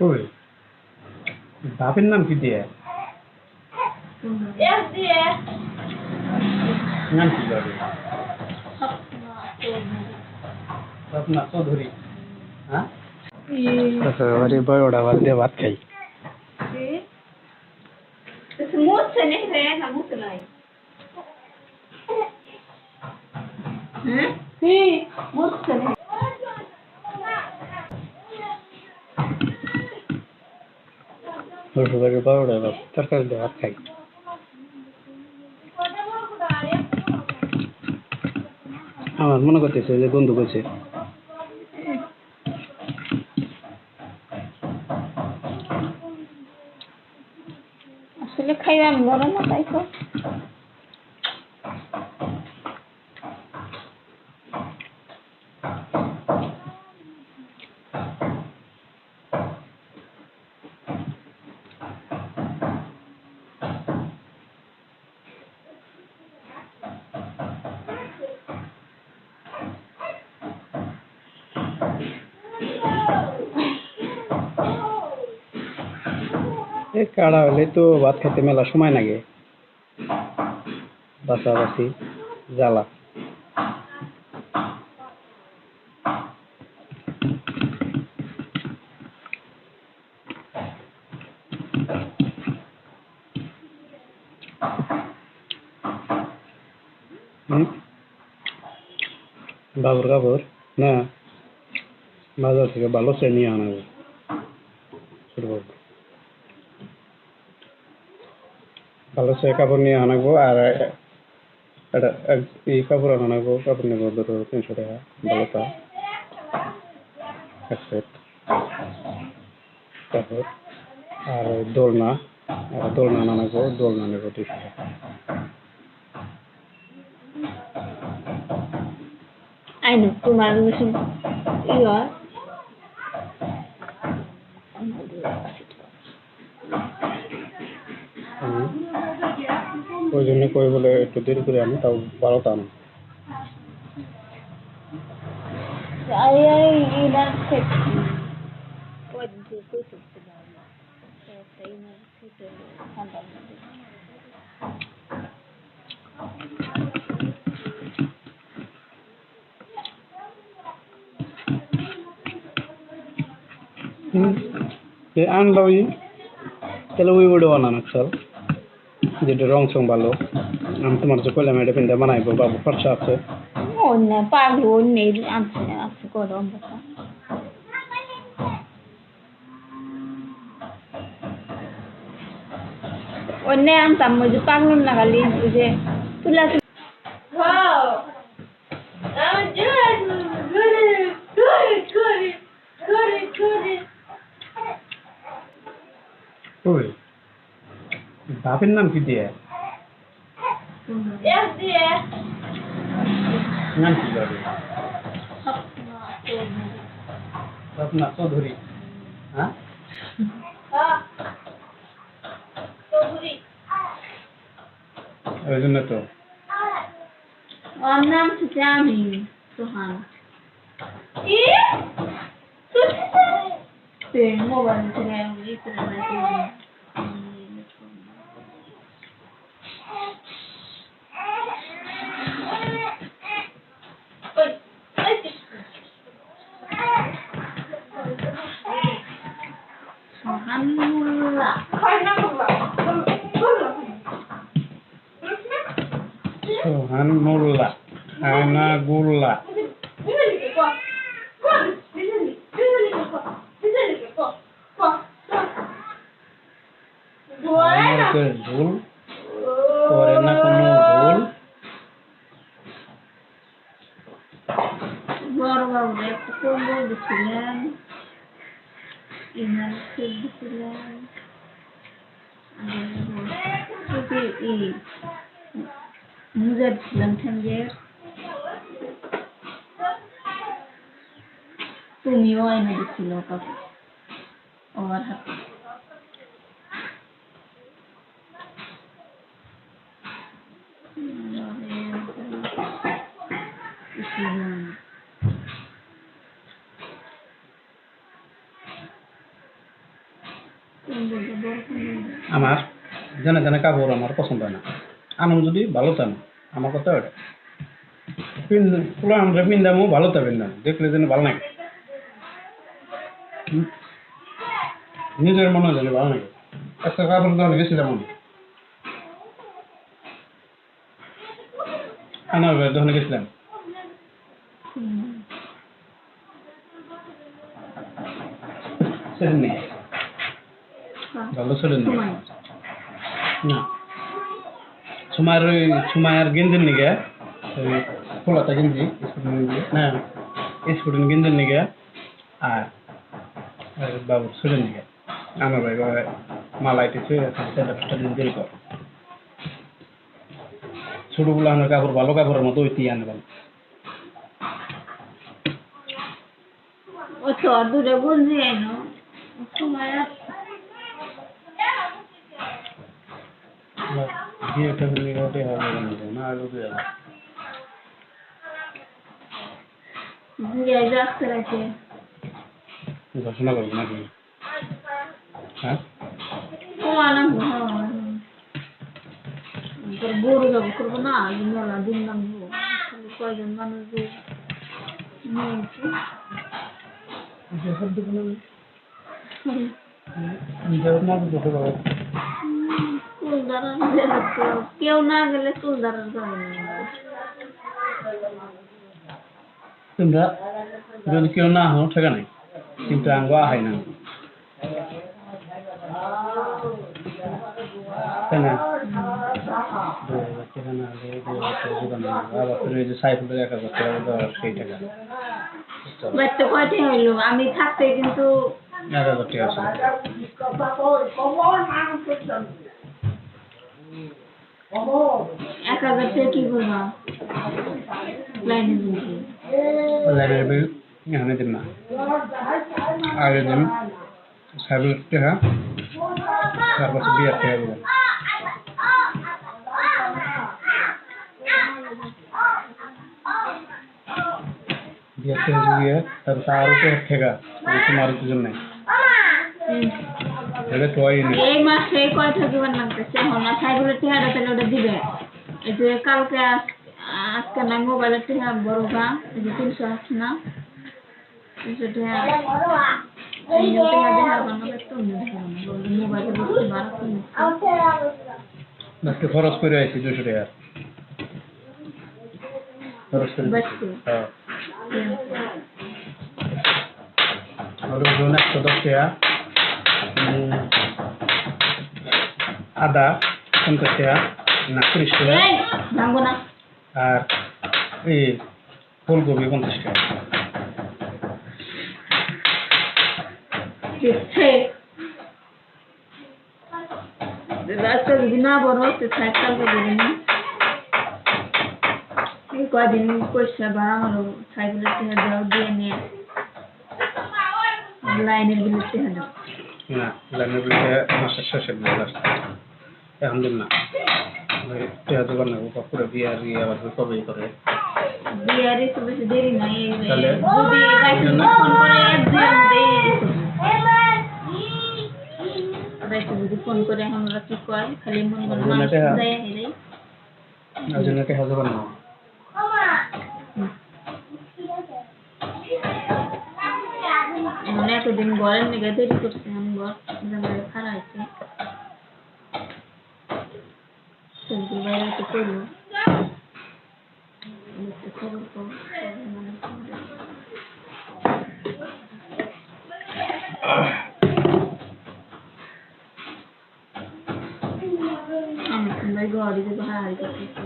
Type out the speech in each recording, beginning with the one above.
ওই বাপের নাম কি দিয়ে? এস দিয়ে। নাম কি যাবে স্বপ্না চৌধুরী। হ্যাঁ? আচ্ছা বাড়ি বড় ভাত দিয়ে ভাত খাই। মুছে নেই রে না মুছে নাই। হুম কি? মুছে নেই। শ্বশুর তরকারি ভাত খাই আমার মনে করতেছে যে বন্ধু করছে আসলে খাইলাম বলো না তাই তো এ কাড়া হলে তো ভাত খেতে মেলা সময় লাগে বাসাবাসি জ্বালা? বাবুর কাপড়? না। বাজার থেকে ভালো আনাবো ছোট বাবু। ভালো সে কাপড় নিয়ে আনাবো আর এটা এক- এই কাপড় আনাবো কাপড় নেব ধরো তিনশো টাকা ভালোটা এক সেট কাপড় আর দোলনা আর দোলনা আনাবো দোলনা নেব দুশো টাকা। আই নো, তোমার বেশি ইয়া হুম। ওই জন্য কই বলে একটু দেরি করে আনি তাও বারোটা আনো আই আই ইনার সেট ওই যে কই করতে পারব একটা ইনার সেট ঠান্ডা মধ্যে হুম। এ আনবা ওই তাহলে ওই ওটা বানান একসাল যেটা রং সং ভালো আমি তোমার যে কইলাম এটা পিন্ডা বানাইবো বাবু খরচা আছে। অন্য পাগল অন্য আছে আছে গরম অন্য আনতাম ওই যে পাগল লাগালি ওই যে তুলা বাপের নাম কি দিয়ে? নাম কি যাবে স্বপ্না চৌধুরী হ্যাঁ ওই তো ওর নাম হচ্ছে সোহান মোবাইল থেকে ই করে নাই সোহানুল্লাহ সোহান মোল্লা খানা গোল্লা আমার তো ভুল করে না কোনো ভুল বড় বাবুরা একটা কম্বল দিছিলেন ইনার ফুল দিছিলেন মুজা দিছিলাম ঠ্যাঙ্গের তুমিও এনে দিছিল কাপড় ওর হাতে। আমার? জানে জানে কাপড় আমার পছন্দ হয় না। আনন্দ যদি ভালো চান। আমার কথা ওটা পিন্ধ পুরো আমরা পিন্দামো ভালো তা পিন্দাম দেখলে যেন ভালো লাগে। নিজের মনে হয় যেন ভালো লাগে। একটা কাপড় দাম গেছিলাম আমি আনার দোকানে গেছিলাম। সেদিন হ্যাঁ। ভালো সেদিন না। সুমার ওই সুমার গেঞ্জির নিগে খোলাটা গেঞ্জি না স্কুটিং গেঞ্জির নিগে আর বাবুর ছেলের নিগে। আমার ভাই বাবা মালা আইতেছে সেটা ফেটা দিন দেরি কর। ছোটগুলো আমার কাপড়, ভালো কাপড়ের মতো ওইটি আনবেন ও তো সময় আর বিয়েটা হবে না আর রাখে ঘোষণা করব নাকি? হ্যাঁ? গরু জব করব না মেলা দিন নামবো কয়জন মানুষ চুল দাঁড়ান কেউ না গেলে চুল দাঁড়ান যাবে না তোমরা যদি কেউ না হও ঠিক নাই। কিন্তু আঙ্গ আহাই না। আমি থাকতে কিন্তু এক হাজার টাকা ছিল এক হাজার টাকা কি করবা লাইনে দিয়েছি লাইনের বিল এখানে দিন না আগে দিন সাইফুলের টাকা তারপর বিয়ের টাকা দেবেন বিয়ের টাকা দিয়ে তারপর আরও টাকা টাকা তোমার কিছু নাই এটা হয়নি এই মাসে কয়টা দিবার লাগতেছে? এখন না সাইকেলের টিহাটা তাহলে ওটা দিবে। এই যে কালকে আজ- আজকে না মোবাইলের টিহা বড় গা। এই যে তিনশো আছে না? তিনশো টিহা। এই যে টিহা দেখা বানো একটু মোবাইলে বুঝতে পারো আজকে খরচ করে আইছি দুশো টাকা। খরচ করে হ্যাঁ। একশো দশ টাকা। আদা পঞ্চাশ টাকা টাকা এই ভাঙবো না। আর এই ফুলকপি পঞ্চাশ টাকা। রাস্তা যদি না বড় হচ্ছে ষাট টাকা করে নি এই কয়দিন পয়সা বাড়ানো সাইকেলের টিহা দেওয়া দিয়ে নিয়ে লাইনের বিলের টিহা দাও না লাইনের বিলটা মাসের শেষের বিল আসছে এখন দিন না ওই দোকান নেব পুরো বিয়ার ইয়ে আবার কবে করে? বিয়ারে তো বেশি দেরি নাই তাহলে? ফোন করে এক যদি ফোন করে এখন ওরা কি কয়? খালি মনে করে মানুষ ওনাটা- যায় হেরে ওই জন্য টাকা দোকান নেব। এমন এতদিন ঘরের নিগে দেরি করছে আমি ঘর জামাই খারাপ হয়েছে সবজি বাইরে তো করল একটু খবর কর মানে আমি তোমার ঘরে যে ভাড়া করতেছি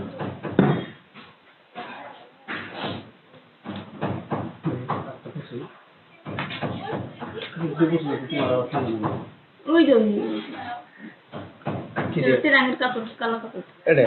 ওই দিয়ে? রঙের কাপড় কালো কাপড় এটা